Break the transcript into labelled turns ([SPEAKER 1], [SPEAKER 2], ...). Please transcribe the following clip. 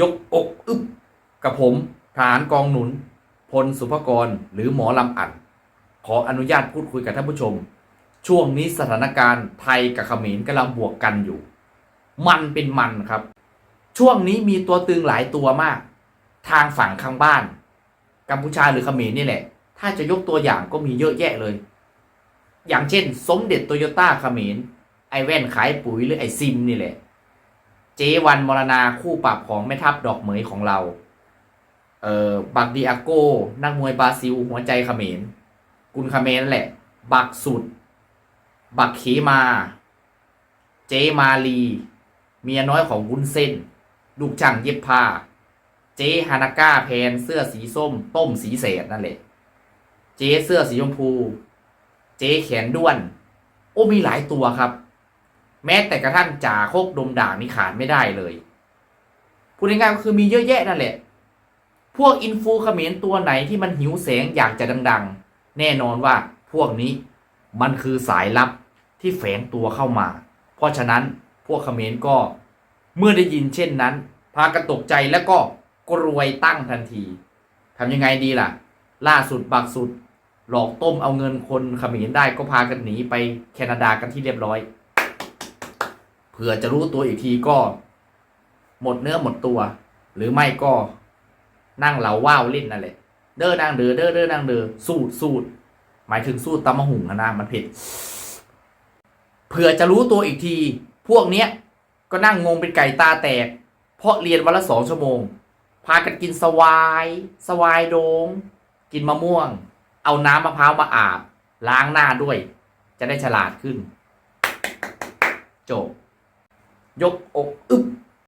[SPEAKER 1] ยกอกอึบกับผมทหารกองหนุน พลสุภกรหรือหมอลำอัดขออนุญาตพูดคุยกับท่านผู้ชม ช่วงนี้สถานการณ์ไทยกับเขมรกำลังบวกกันอยู่ มันเป็นมันครับ ช่วงนี้มีตัวตึงหลายตัวมาก ทางฝั่งข้างบ้าน กัมพูชาหรือเขมรนี่แหละ ถ้าจะยกตัวอย่างก็มีเยอะแยะเลย อย่างเช่น สมเด็จโตโยต้าเขมรไอแว่นขายปุ๋ยหรือไอซิมนี่แหละ เจวันมรณาคู่ปรับของแม่ทัพดอกเหมยของเรา เอ่อบักดีอาโก้ นักมวยบราซิล หัวใจเขมร กุนเขมรนั่นแหละ บักสุด บักเขมา เจมาลี เมียน้อยของวุ้นเส้น ลูกช่างเย็บผ้า เจฮานาก้าแพนเสื้อสีส้ม ต้มสีเศษนั่นแหละ เจเสื้อสีชมพู เจแขนด้วน โอ้มีหลายตัวครับ แม้แต่กระทั่งจ่าโคกดมด่างนี่ขาดไม่ได้เลยพูดง่ายๆก็คือมีเยอะแยะนั่นแหละ พวกอินฟูเขมรตัวไหนที่มันหิวแสงอยากจะดัง ๆ แน่นอนว่าพวกนี้มันคือสายลับที่แฝงตัวเข้ามา เพราะฉะนั้นพวกเขมรก็เมื่อได้ยินเช่นนั้น พากันตกใจแล้วก็กรวยตั้งทันทีทำยังไงดีล่ะ ล่าสุดบักสุด หลอกต้มเอาเงินคนเขมรได้ก็พากันหนีไปแคนาดากันที่เรียบร้อย ผื่อจะรู้ตัวอีกทีก็ หมดเนื้อหมดตัว หรือไม่ก็นั่งเหลาว่าวเล่นนั่นแหละ เด้อนางเด้อเด้อเด้อนางเด้อสูดสูดหมายถึงสูดตำมะหุ่งนะมันเผ็ดเผื่อจะรู้ตัวอีกที พวกเนี้ยก็นั่งงงเป็นไก่ตาแตก เพราะเรียนวันละสองชั่วโมง พากันกินสวาย สวายโดง กินมะม่วง เอาน้ำมะพร้าวมาอาบ ล้างหน้าด้วย จะได้ฉลาดขึ้น จบ ยกอกอึบ